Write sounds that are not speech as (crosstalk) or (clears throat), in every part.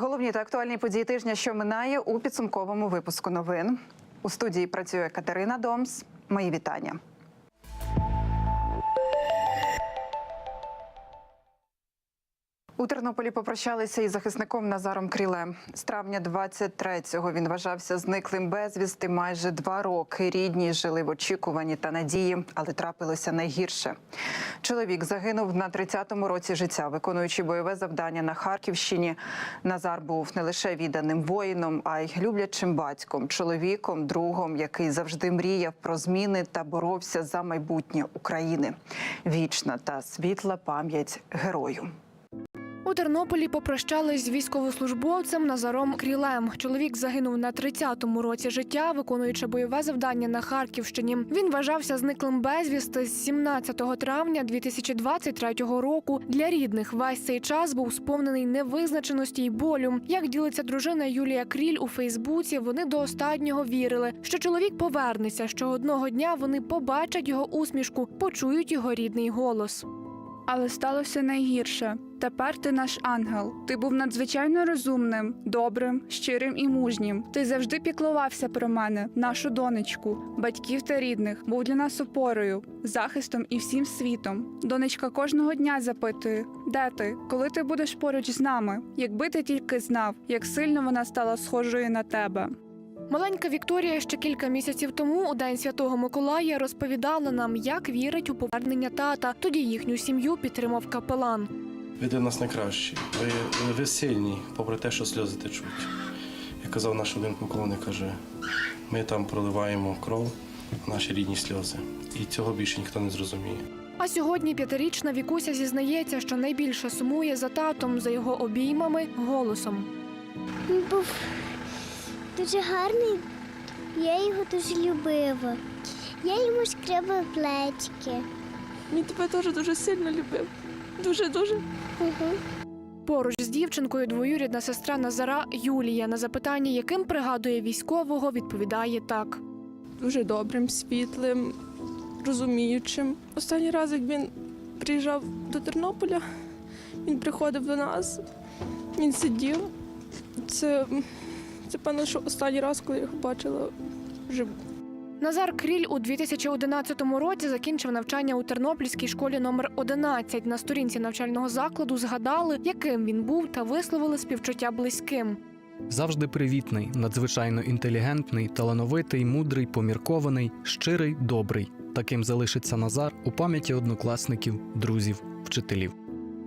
Головні та актуальні події тижня, що минає у підсумковому випуску новин. У студії працює Катерина Домс. Мої вітання. У Тернополі попрощалися із захисником Назаром Крілем. З травня 23-го він вважався зниклим безвісти майже два роки. Рідні жили в очікуванні та надії, але трапилося найгірше. Чоловік загинув на 30-му році життя, виконуючи бойове завдання на Харківщині. Назар був не лише відданим воїном, а й люблячим батьком, чоловіком, другом, який завжди мріяв про зміни та боровся за майбутнє України. Вічна та світла пам'ять герою. У Тернополі попрощались з військовослужбовцем Назаром Крілем. Чоловік загинув на 30-му році життя, виконуючи бойове завдання на Харківщині. Він вважався зниклим безвісти з 17 травня 2023 року. Для рідних весь цей час був сповнений невизначеності й болю. Як ділиться дружина Юлія Кріль у Фейсбуці, вони до останнього вірили, що чоловік повернеться, що одного дня вони побачать його усмішку, почують його рідний голос. Але сталося найгірше. Тепер ти наш ангел. Ти був надзвичайно розумним, добрим, щирим і мужнім. Ти завжди піклувався про мене, нашу донечку, батьків та рідних. Був для нас опорою, захистом і всім світом. Донечка кожного дня запитує, де ти, коли ти будеш поруч з нами? Якби ти тільки знав, як сильно вона стала схожою на тебе. Маленька Вікторія ще кілька місяців тому у день святого Миколая розповідала нам, як вірить у повернення тата. Тоді їхню сім'ю підтримав капелан. Ви для нас найкращі. Ви, ви сильні, попри те, що сльози течуть. Як казав наш один полковник, каже, ми там проливаємо кров, наші рідні сльози. І цього більше ніхто не зрозуміє. А сьогодні п'ятирічна Вікуся зізнається, що найбільше сумує за татом, за його обіймами, голосом. Був дуже гарний, я його дуже любила. Я йому шкребала плечки. Він тебе теж дуже сильно любив. Дуже дуже. Угу. Поруч з дівчинкою двоюрідна сестра Назара Юлія на запитання, яким пригадує військового, відповідає так. Дуже добрим, світлим, розуміючим. Останній раз, як він приїжджав до Тернополя, він приходив до нас, він сидів. Це, це певно, що останній раз, коли я його бачила живу. Назар Кріль у 2011 році закінчив навчання у Тернопільській школі номер 11. На сторінці навчального закладу згадали, яким він був, та висловили співчуття близьким. Завжди привітний, надзвичайно інтелігентний, талановитий, мудрий, поміркований, щирий, добрий. Таким залишиться Назар у пам'яті однокласників, друзів, вчителів.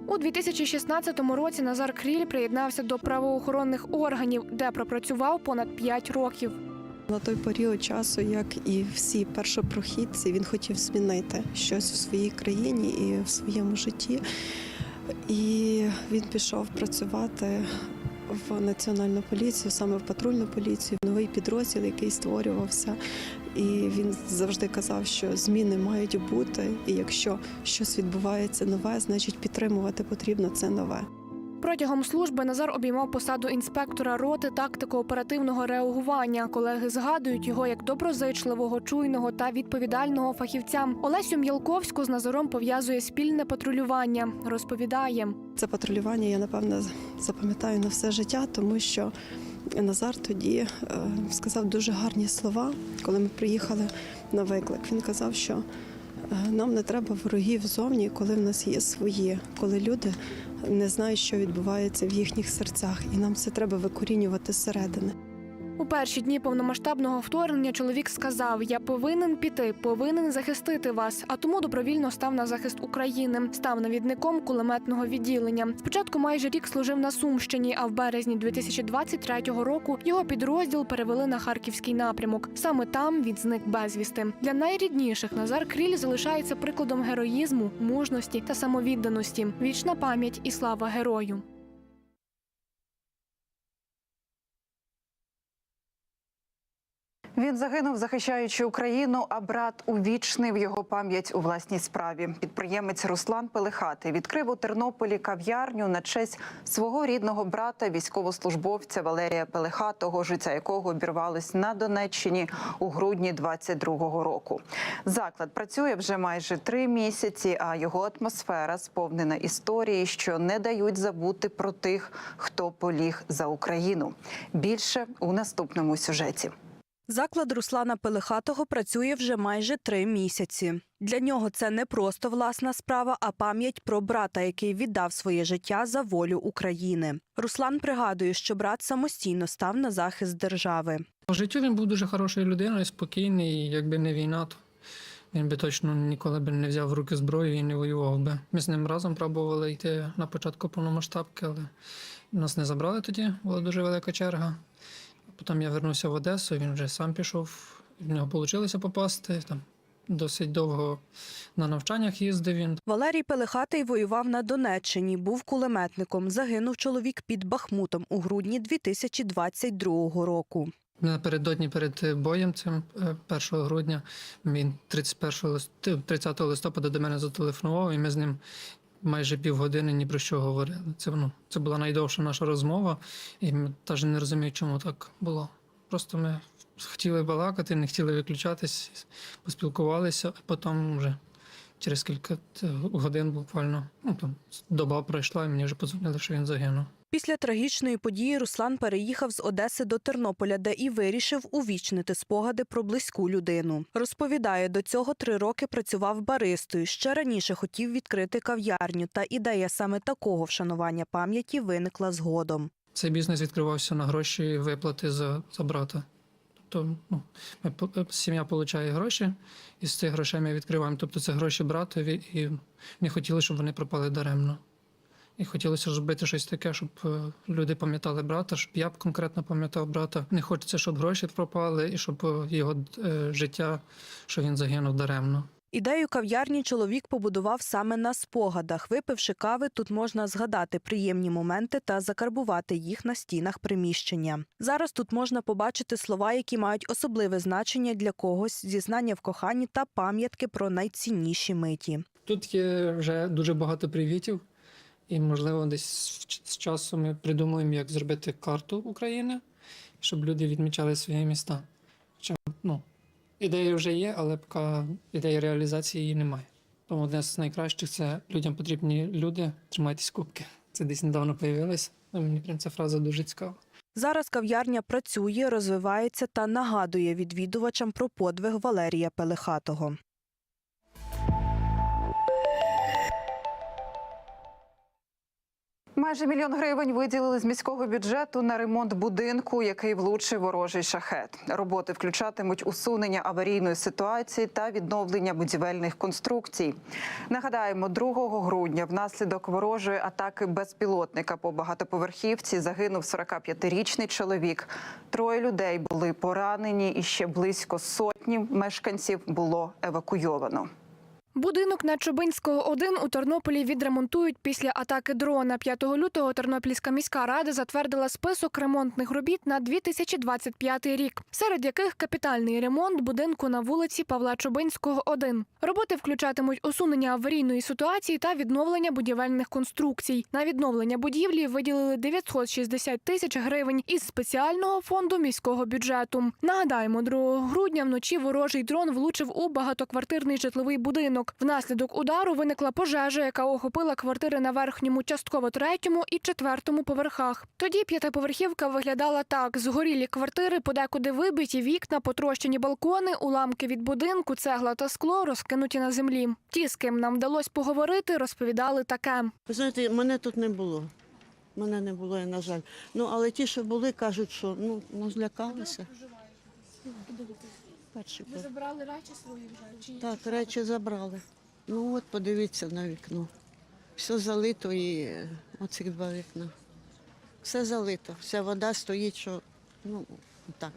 У 2016 році Назар Кріль приєднався до правоохоронних органів, де пропрацював понад 5 років. На той період часу, як і всі першопрохідці, він хотів змінити щось в своїй країні і в своєму житті. І він пішов працювати в національну поліцію, саме в патрульну поліцію, новий підрозділ, який створювався. І він завжди казав, що зміни мають бути, і якщо щось відбувається нове, значить підтримувати потрібно це нове. Протягом служби Назар обіймав посаду інспектора роти тактико-оперативного реагування. Колеги згадують його як доброзичливого, чуйного та відповідального фахівця. Олесю М'ялковську з Назаром пов'язує спільне патрулювання. Розповідає. Це патрулювання я напевно запам'ятаю на все життя, тому що Назар тоді е, сказав дуже гарні слова, коли ми приїхали на виклик. Він казав, що е, нам не треба ворогів зовні, коли в нас є свої, коли люди не знають, що відбувається в їхніх серцях, і нам це треба викорінювати зсередини. У перші дні повномасштабного вторгнення чоловік сказав: Я повинен піти, повинен захистити вас. А тому добровільно став на захист України. Став навідником кулеметного відділення. Спочатку майже рік служив на Сумщині, а в березні 2023 року його підрозділ перевели на харківський напрямок. Саме там він зник безвісти. Для найрідніших Назар Кріль залишається прикладом героїзму, мужності та самовідданості. Вічна пам'ять і слава герою. Він загинув, захищаючи Україну, а брат увічнив його пам'ять у власній справі. Підприємець Руслан Пелихатий відкрив у Тернополі кав'ярню на честь свого рідного брата, військовослужбовця Валерія Пелихатого, життя якого обірвалось на Донеччині у грудні 22-го року. Заклад працює вже майже три місяці, а його атмосфера сповнена історії, що не дають забути про тих, хто поліг за Україну. Більше у наступному сюжеті. Заклад Руслана Пелихатого працює вже майже три місяці. Для нього це не просто власна справа, а пам'ять про брата, який віддав своє життя за волю України. Руслан пригадує, що брат самостійно став на захист держави. По життю він був дуже хорошою людиною, спокійний, якби не війна, то він би точно ніколи б не взяв в руки зброю і не воював би. Ми з ним разом пробували йти на початку повномасштабки, але нас не забрали тоді, була дуже велика черга. Потім я вернувся в Одесу, він вже сам пішов, в нього вийшло попасти. Там досить довго на навчаннях їздив він. Валерій Пелихатий воював на Донеччині, був кулеметником. Загинув чоловік під Бахмутом у грудні 2022 року. Напередодні перед боєм, цим е, 1 грудня, він 31 лист... 30 листопада до мене зателефонував, і ми з ним майже півгодини ні про що говорили. Це, ну, це була найдовша наша розмова, і ми навіть не розуміємо, чому так було. Просто ми хотіли балакати, не хотіли виключатись, поспілкувалися, а потім вже через кілька годин буквально ну, там, доба пройшла, і мені вже подзвонили, що він загинув. Після трагічної події Руслан переїхав з Одеси до Тернополя, де і вирішив увічнити спогади про близьку людину. Розповідає, до цього три роки працював баристою. Ще раніше хотів відкрити кав'ярню, та ідея саме такого вшанування пам'яті виникла згодом. Цей бізнес відкривався на гроші виплати за, за брата. Тобто ну, ми, сім'я отримує гроші, і з цих грошей ми відкриваємо. Тобто це гроші братові, і не хотіли, щоб вони пропали даремно. І хотілося зробити щось таке, щоб е, люди пам'ятали брата, щоб я б конкретно пам'ятав брата. Не хочеться, щоб гроші пропали, і щоб е, його е, життя, що він загинув даремно. Ідею кав'ярні чоловік побудував саме на спогадах. Випивши кави, тут можна згадати приємні моменти та закарбувати їх на стінах приміщення. Зараз тут можна побачити слова, які мають особливе значення для когось, зізнання в коханні та пам'ятки про найцінніші миті. Тут є вже дуже багато привітів, і, можливо, десь з ч- з часу ми придумаємо, як зробити карту України, щоб люди відмічали свої міста. Хоча, ну, ідея вже є, але поки ідеї реалізації її немає. Тому одне з найкращих це людям потрібні люди, тримайтесь кубки. Це десь недавно появилось. Ну, Мені прям ця фраза дуже цікава. Зараз кав'ярня працює, розвивається та нагадує відвідувачам про подвиг Валерія Пелехатого. Майже мільйон гривень виділили з міського бюджету на ремонт будинку, який влучив ворожий шахет. Роботи включатимуть усунення аварійної ситуації та відновлення будівельних конструкцій. Нагадаємо, 2 грудня внаслідок ворожої атаки безпілотника по багатоповерхівці загинув 45-річний чоловік. Троє людей були поранені, і ще близько сотні мешканців було евакуйовано. Будинок на Чубинського 1 у Тернополі відремонтують після атаки дрона. 5 лютого Тернопільська міська рада затвердила список ремонтних робіт на 2025 рік, серед яких капітальний ремонт будинку на вулиці Павла Чубинського 1. Роботи включатимуть усунення аварійної ситуації та відновлення будівельних конструкцій. На відновлення будівлі виділили 960 тисяч гривень із спеціального фонду міського бюджету. Нагадаємо, 2 грудня вночі ворожий дрон влучив у багатоквартирний житловий будинок. Внаслідок удару виникла пожежа, яка охопила квартири на верхньому, частково третьому і четвертому поверхах. Тоді п'ятиповерхівка виглядала так: згорілі квартири, подекуди вибиті вікна, потрощені балкони, уламки від будинку, цегла та скло розкинуті на землі. Ті, з ким нам вдалося поговорити, розповідали таке. Ви знаєте, мене тут не було. Мене не було, на жаль. Ну, але ті, що були, кажуть, що ну, ну злякалися. Перший Ви забрали речі свої вже? Так, речі забрали. Ну от подивіться на вікно. Все залито і е, оці два вікна. Все залито, вся вода стоїть, що ну так.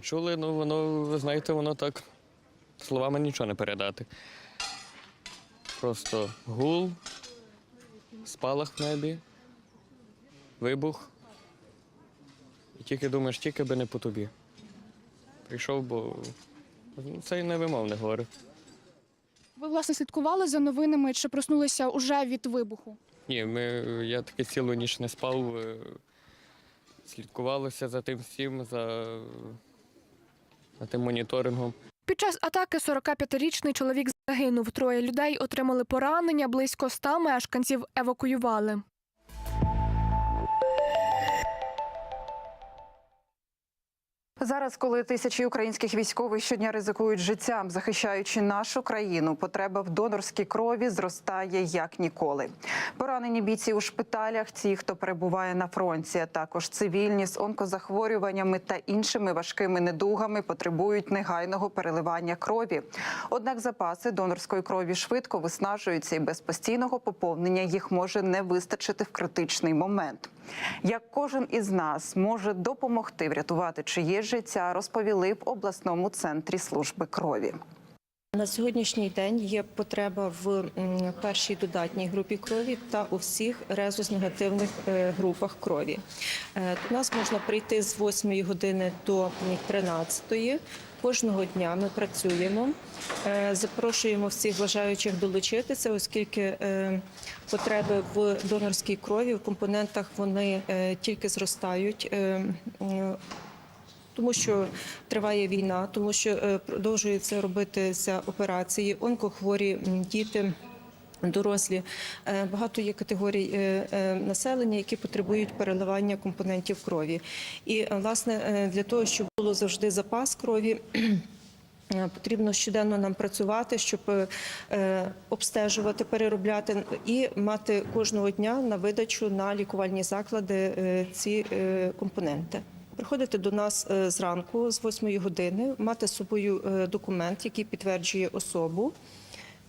Чули, ну воно, ви знаєте, воно так словами нічого не передати. Просто гул, спалах в небі, вибух. І тільки думаєш, тільки би не по тобі. Прийшов, бо це невимовне горе. Ви власне слідкували за новинами чи проснулися уже від вибуху? Ні, ми, я таки цілу ніч не спав. е, Слідкувалося за тим всім, за, за тим моніторингом. Під час атаки 45-річний чоловік загинув. Троє людей отримали поранення, близько 100 мешканців евакуювали. Зараз, коли тисячі українських військових щодня ризикують життям, захищаючи нашу країну, потреба в донорській крові зростає як ніколи. Поранені бійці у шпиталях, ті, хто перебуває на фронті, а також цивільні з онкозахворюваннями та іншими важкими недугами потребують негайного переливання крові. Однак запаси донорської крові швидко виснажуються, і без постійного поповнення їх може не вистачити в критичний момент. Як кожен із нас може допомогти врятувати чиє життя, розповіли в обласному центрі служби крові. На сьогоднішній день є потреба в першій додатній групі крові та у всіх резус-негативних е, групах крові. Е, До нас можна прийти з 8 години до 13. Кожного дня ми працюємо. Е, Запрошуємо всіх бажаючих долучитися, оскільки е, потреби в донорській крові в компонентах вони е, тільки зростають. Тому що триває війна, тому що продовжуються робитися операції, онкохворі діти. Дорослі Е, багато є категорій е, е, населення, які потребують переливання компонентів крові. І власне для того, щоб було завжди запас крові. Потрібно щоденно нам працювати, щоб обстежувати, переробляти і мати кожного дня на видачу на лікувальні заклади ці компоненти. Приходити до нас зранку з 8 години, мати з собою документ, який підтверджує особу.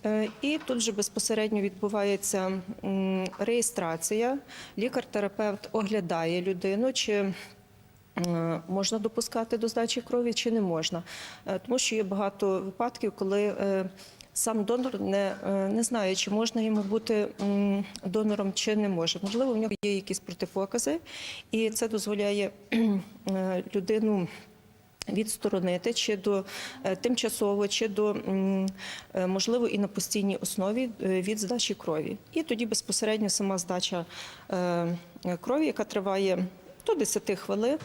Е, І тут же безпосередньо відбувається реєстрація. Лікар-терапевт оглядає людину, чи можна допускати до здачі крові, чи не можна. Е, Тому що є багато випадків, коли е, сам донор не, не знає, чи можна йому бути донором, чи не може. Можливо, в нього є якісь протипокази, і це дозволяє людину відсторонити чи до е, тимчасово, чи до е, можливо і на постійній основі е, від здачі крові. І тоді безпосередньо сама здача крові, яка триває до 10 хвилин.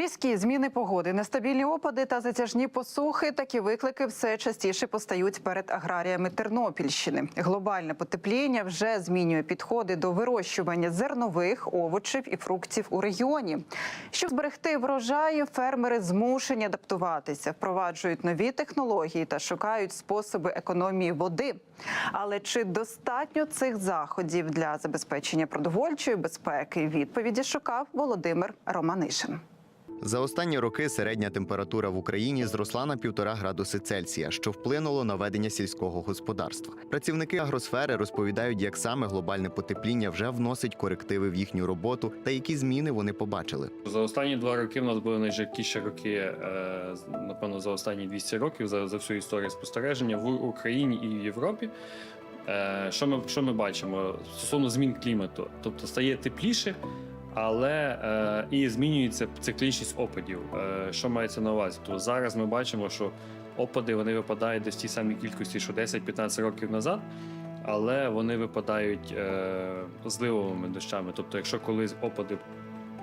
Різкі зміни погоди, нестабільні опади та затяжні посухи. Такі виклики все частіше постають перед аграріями Тернопільщини. Глобальне потепління вже змінює підходи до вирощування зернових овочів і фруктів у регіоні. Щоб зберегти врожаї, фермери змушені адаптуватися, впроваджують нові технології та шукають способи економії води. Але чи достатньо цих заходів для забезпечення продовольчої безпеки? Відповіді шукав Володимир Романишин. За останні роки середня температура в Україні зросла на півтора градуси Цельсія, що вплинуло на ведення сільського господарства. Працівники агросфери розповідають, як саме глобальне потепління вже вносить корективи в їхню роботу та які зміни вони побачили. За останні два роки в нас були найжаркіші роки, е, напевно, за останні 200 років за, за всю історію спостереження в Україні і в Європі. Е, Що ми, що ми бачимо стосовно змін клімату? Тобто стає тепліше, але е, і змінюється циклічність опадів. Е, Що мається на увазі? То зараз ми бачимо, що опади вони випадають десь в тій самій кількості, що 10-15 років назад. Але вони випадають е, зливовими дощами. Тобто, якщо колись опади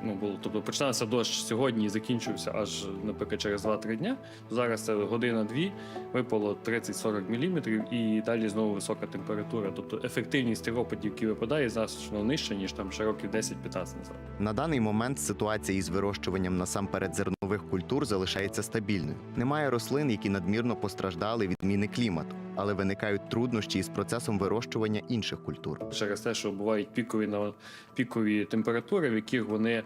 ну було, тобто починався дощ сьогодні і закінчився аж, наприклад, через 2-3 дня. Зараз це година-дві, випало 30-40 мм і далі знову висока температура. Тобто ефективність тих опадів, які випадає, значно нижча, ніж там ще років 10-15 назад. На даний момент ситуація із вирощуванням насамперед зернових культур залишається стабільною. Немає рослин, які надмірно постраждали від зміни клімату, але виникають труднощі із процесом вирощування інших культур. через те, що бувають пікові на пікові температури, в яких вони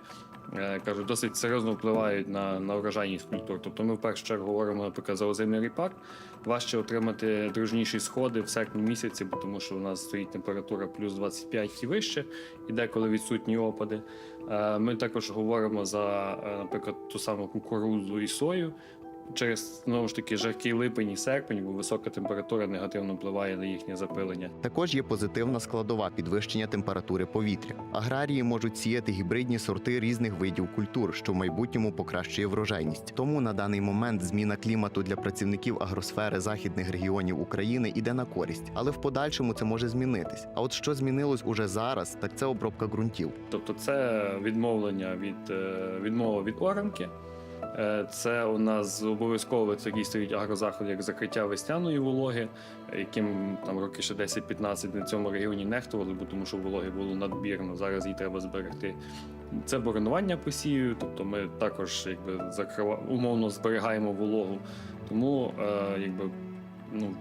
е, кажуть, досить серйозно впливають на, на врожайність культур. Тобто ми в першу чергу говоримо, наприклад, за озимий ріпак. Важче отримати дружніші сходи в серпні місяці, бо тому що у нас стоїть температура плюс 25 і вище, і деколи відсутні опади. Е, Ми також говоримо за, е, наприклад, ту саму кукурудзу і сою. Через знову ж таки жаркий липень і серпень, бо висока температура негативно впливає на їхнє запилення. Також є позитивна складова підвищення температури повітря. Аграрії можуть сіяти гібридні сорти різних видів культур, що в майбутньому покращує врожайність. Тому на даний момент зміна клімату для працівників агросфери західних регіонів України йде на користь, але в подальшому це може змінитись. А от що змінилось уже зараз, так це обробка ґрунтів. Тобто це відмовлення від е, відмова від оранки. Е, Це у нас обов'язково це стоїть агрозаходи, як закриття весняної вологи, яким там роки ще 10-15 на цьому регіоні нехтували, бо тому що вологи було надбірно. Зараз її треба зберегти. Це боронування посію, тобто ми також якби закрива... умовно зберігаємо вологу. Тому е, якби ну.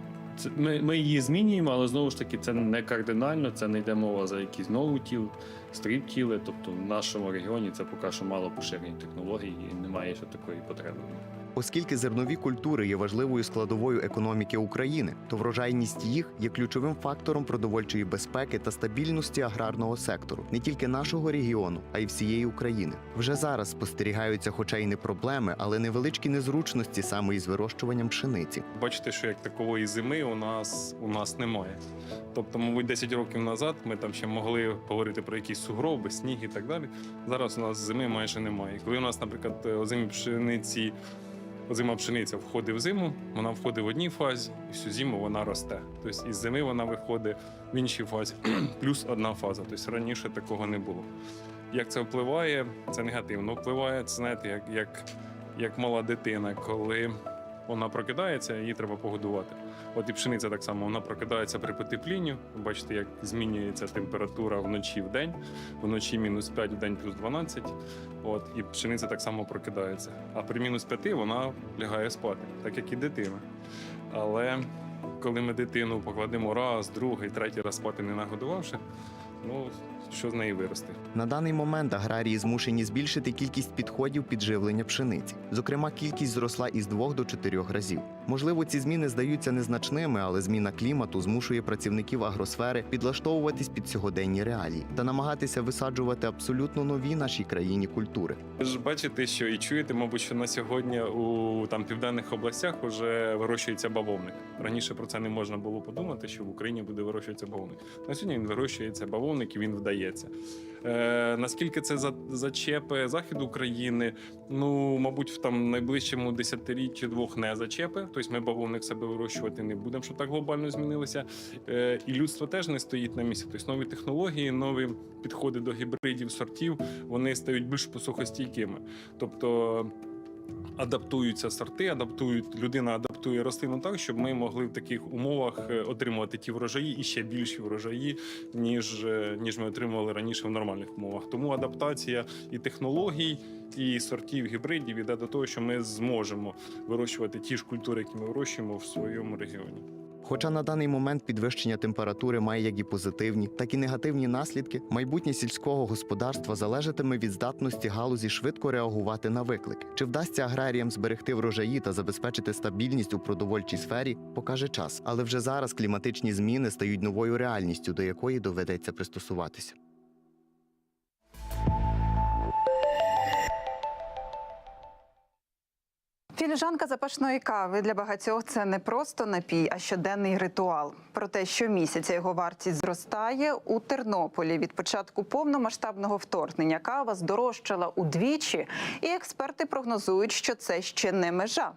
Ми, ми її змінюємо, але знову ж таки це не кардинально, це не йде мова за якісь нову тіл, стріп тіли. Тобто в нашому регіоні це поки що мало поширені технології і немає ще такої потреби. Оскільки зернові культури є важливою складовою економіки України, то врожайність їх є ключовим фактором продовольчої безпеки та стабільності аграрного сектору не тільки нашого регіону, а й всієї України. Вже зараз спостерігаються, хоча й не проблеми, але невеличкі незручності саме із вирощуванням пшениці. Бачите, що як такової зими у нас у нас немає. Тобто, мабуть, 10 років назад ми там ще могли говорити про якісь сугроби, сніг і так далі. Зараз у нас зими майже немає. Коли у нас, наприклад, озимі пшениці, озима пшениця входить в зиму, вона входить в одній фазі, і всю зиму вона росте. Тобто із зими вона виходить в іншій фазі, (clears throat) плюс одна фаза. Тобто раніше такого не було. Як це впливає? Це негативно впливає. Це знаєте, як, як, як мала дитина, коли вона прокидається, її треба погодувати. От і пшениця так само вона прокидається при потеплінні. Ви Бачите, як змінюється температура вночі в день. Вночі мінус 5, в день плюс 12. От і пшениця так само прокидається. А при мінус 5 вона лягає спати, так як і дитина. Але коли ми дитину покладемо раз, другий, третій раз спати не нагодувавши, ну що з неї виросте? На даний момент аграрії змушені збільшити кількість підходів підживлення пшениці. Зокрема, кількість зросла із двох до чотирьох разів. Можливо, ці зміни здаються незначними, але зміна клімату змушує працівників агросфери підлаштовуватись під сьогоденні реалії та намагатися висаджувати абсолютно нові нашій країні культури. Ви ж бачите, що і чуєте, мабуть, що на сьогодні у там південних областях вже вирощується бавовник. Раніше про це не можна було подумати, що в Україні буде вирощуватися бавовник. На сьогодні він вирощується бавовник і він вдається. Е, наскільки це за зачепи захід України? Ну, мабуть, в там найближчому десятиріччі двох не зачепи. Тобто ми бавовник себе вирощувати не будемо, щоб так глобально змінилося. Е, і людство теж не стоїть на місці. Тобто нові технології, нові підходи до гібридів, сортів, вони стають більш посухостійкими. Тобто адаптуються сорти, адаптують людина адаптує рослину так, щоб ми могли в таких умовах е, отримувати ті врожаї і ще більші врожаї, ніж, е, ніж ми отримували раніше в нормальних умовах. Тому адаптація і технологій, і сортів гібридів іде до того, що ми зможемо вирощувати ті ж культури, які ми вирощуємо в своєму регіоні. Хоча на даний момент підвищення температури має як і позитивні, так і негативні наслідки, майбутнє сільського господарства залежатиме від здатності галузі швидко реагувати на виклики. Чи вдасться аграріям зберегти врожаї та забезпечити стабільність у продовольчій сфері, покаже час. Але вже зараз кліматичні зміни стають новою реальністю, до якої доведеться пристосуватися. Філіжанка запашної кави для багатьох це не просто напій, а щоденний ритуал. Проте щомісяця його вартість зростає у Тернополі. Від початку повномасштабного вторгнення кава здорожчала удвічі, і експерти прогнозують, що це ще не межа.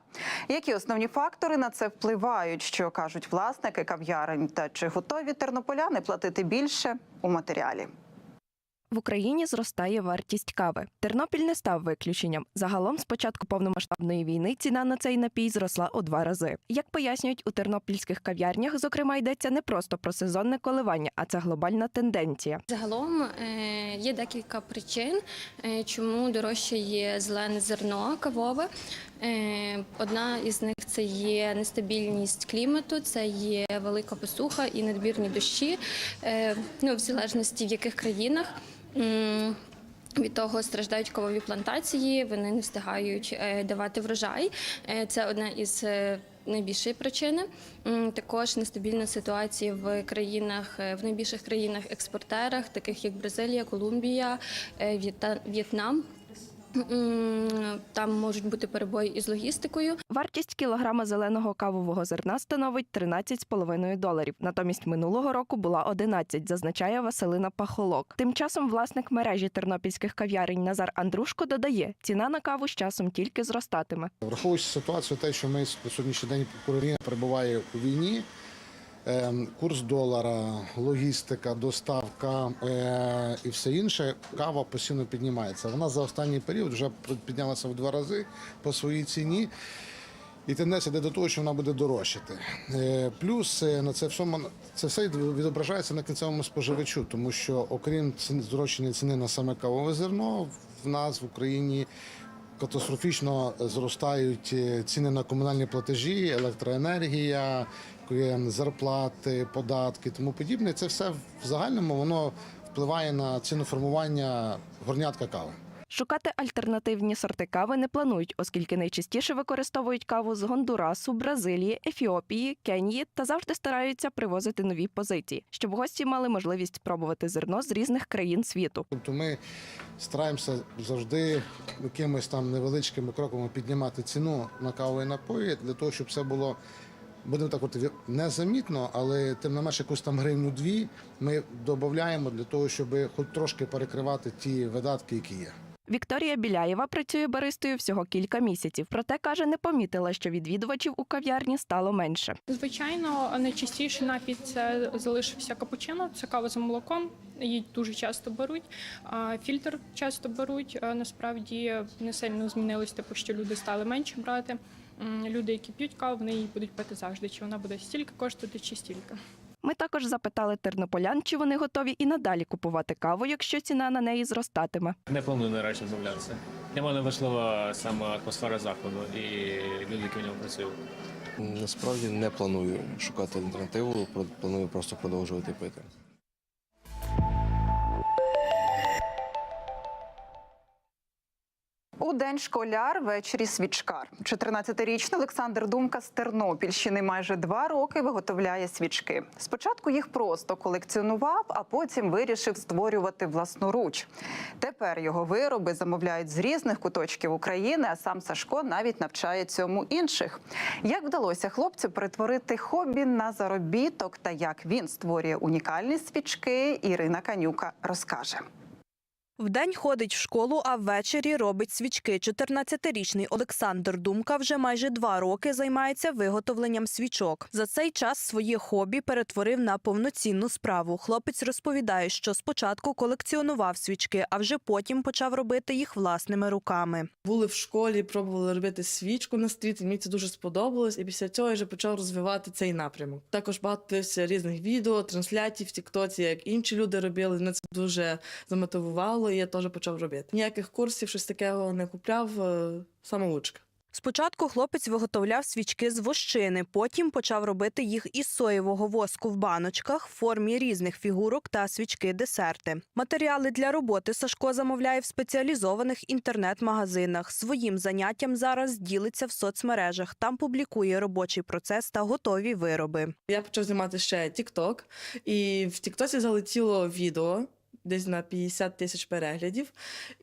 Які основні фактори на це впливають? Що кажуть власники кав'ярень, та чи готові тернополяни платити більше у матеріалі? В Україні зростає вартість кави. Тернопіль не став виключенням. Загалом, з початку повномасштабної війни, ціна на цей напій зросла у два рази. Як пояснюють у тернопільських кав'ярнях, зокрема йдеться не просто про сезонне коливання, а це глобальна тенденція. Загалом е, є декілька причин, е, чому дорожче є зелене зерно кавове. Е, Одна із них це є нестабільність клімату, це є велика посуха і надмірні дощі, ну, в залежності в яких країнах. Від того страждають кавові плантації, вони не встигають е, давати врожай. Е, Це одна із найбільших найбільшої причини. Також нестабільна ситуація в країнах, е, в найбільших країнах-експортерах, таких як Бразилія, Колумбія, е, В'єтнам. Там можуть бути перебої із логістикою. Вартість кілограма зеленого кавового зерна становить 13,5 доларів. Натомість минулого року була 11, зазначає Василина Пахолок. Тим часом власник мережі тернопільських кав'ярень Назар Андрушко додає, ціна на каву з часом тільки зростатиме. Враховуючи ситуацію, те, що ми сьогоднішній день Україна перебуває у війні, курс долара, логістика, доставка е, і все інше, кава постійно піднімається. Вона за останній період вже піднялася в два рази по своїй ціні. І тенденція йде до того, що вона буде дорожчати. Е, Плюс е, на це всьому це все відображається на кінцевому споживачу, тому що окрім зрощення ціни на саме кавове зерно, в нас в Україні катастрофічно зростають ціни на комунальні платежі, електроенергія, зарплати, податки, тому подібне. Це все в загальному воно впливає на ціну формування горнятка кави. Шукати альтернативні сорти кави не планують, оскільки найчастіше використовують каву з Гондурасу, Бразилії, Ефіопії, Кенії та завжди стараються привозити нові позиції, щоб гості мали можливість пробувати зерно з різних країн світу. Тобто ми стараємося завжди якимись там невеличкими кроками піднімати ціну на кавові напої для того, щоб це було. Будемо так от незамітно, але тим не менш якусь там гривню-дві ми додаємо для того, щоб хоч трошки перекривати ті видатки, які є. Вікторія Біляєва працює баристою всього кілька місяців, проте каже, не помітила, що відвідувачів у кав'ярні стало менше. Звичайно, найчастіше напій це залишився капучино, це кава з молоком. Її дуже часто беруть. Фільтр часто беруть. Насправді не сильно змінилось, типу, що люди стали менше брати. Люди, які п'ють каву, вони її будуть пити завжди. Чи вона буде стільки коштувати, чи стільки. Ми також запитали тернополян, чи вони готові і надалі купувати каву, якщо ціна на неї зростатиме. Не планую наразі замовлятися. Для мене важлива саме атмосфера закладу і люди, які в ньому працюють. Насправді не планую шукати альтернативу, планую просто продовжувати пити. У день школяр ввечері свічкар. 14-річний Олександр Думка з Тернопільщини майже два роки виготовляє свічки. Спочатку їх просто колекціонував, а потім вирішив створювати власноруч. Тепер його вироби замовляють з різних куточків України, а сам Сашко навіть навчає цьому інших. Як вдалося хлопцю перетворити хобі на заробіток та як він створює унікальні свічки, Ірина Канюка розкаже. Вдень ходить в школу, а ввечері робить свічки. 14-річний Олександр Думка вже майже два роки займається виготовленням свічок. За цей час своє хобі перетворив на повноцінну справу. Хлопець розповідає, що спочатку колекціонував свічки, а вже потім почав робити їх власними руками. Були в школі, пробували робити свічку на стріт, і мені це дуже сподобалось. І після цього я вже почав розвивати цей напрямок. Також багато дивився різних відео, трансляцій в Тіктоці, як інші люди робили. Мене це дуже замотивувало, і я теж почав робити. Ніяких курсів, щось такого не купляв, е, самоучка. Спочатку хлопець виготовляв свічки з вощини, потім почав робити їх із соєвого воску в баночках в формі різних фігурок та свічки-десерти. Матеріали для роботи Сашко замовляє в спеціалізованих інтернет-магазинах. Своїм заняттям зараз ділиться в соцмережах. Там публікує робочий процес та готові вироби. Я почав знімати ще TikTok, і в Тіктоці залетіло відео. Десь на 50 тисяч переглядів.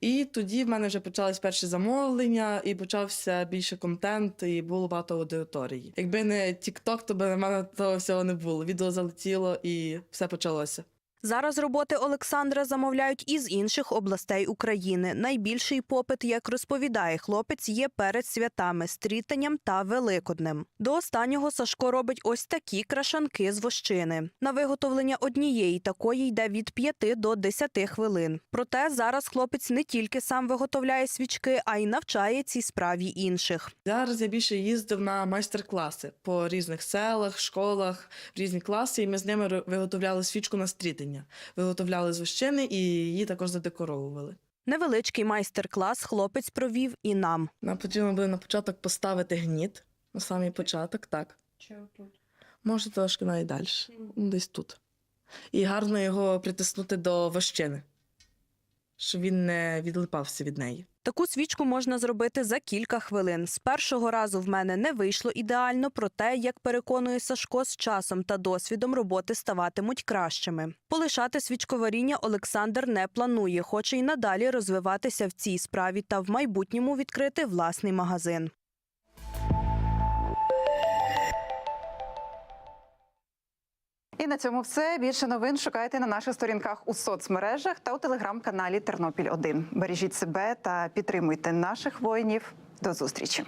І тоді в мене вже почались перші замовлення, і почався більше контент, і було багато аудиторії. Якби не TikTok, то би на мене того всього не було. Відео залетіло і все почалося. Зараз роботи Олександра замовляють із інших областей України. Найбільший попит, як розповідає хлопець, є перед святами стрітанням та великоднем. До останнього Сашко робить ось такі крашанки з вощини. На виготовлення однієї такої йде від 5 до 10 хвилин. Проте зараз хлопець не тільки сам виготовляє свічки, а й навчає цій справі інших. Зараз я більше їздив на майстер-класи по різних селах, школах, в різні класи, і ми з ними виготовляли свічку на стрітання. Виготовляли з вощини і її також задекоровували. Невеличкий майстер-клас хлопець провів і нам. Нам потрібно буде на початок поставити гніт, на самий початок, так. Чи тут? Може, трошки навіть далі, десь тут. І гарно його притиснути до вощини, щоб він не відлипався від неї. Таку свічку можна зробити за кілька хвилин. З першого разу в мене не вийшло ідеально, проте, як переконує Сашко, з часом та досвідом роботи ставатимуть кращими. Полишати свічковаріння Олександр не планує, хоче й надалі розвиватися в цій справі та в майбутньому відкрити власний магазин. І на цьому все. Більше новин шукайте на наших сторінках у соцмережах та у телеграм-каналі Тернопіль 1 Бережіть себе та підтримуйте наших воїнів. До зустрічі.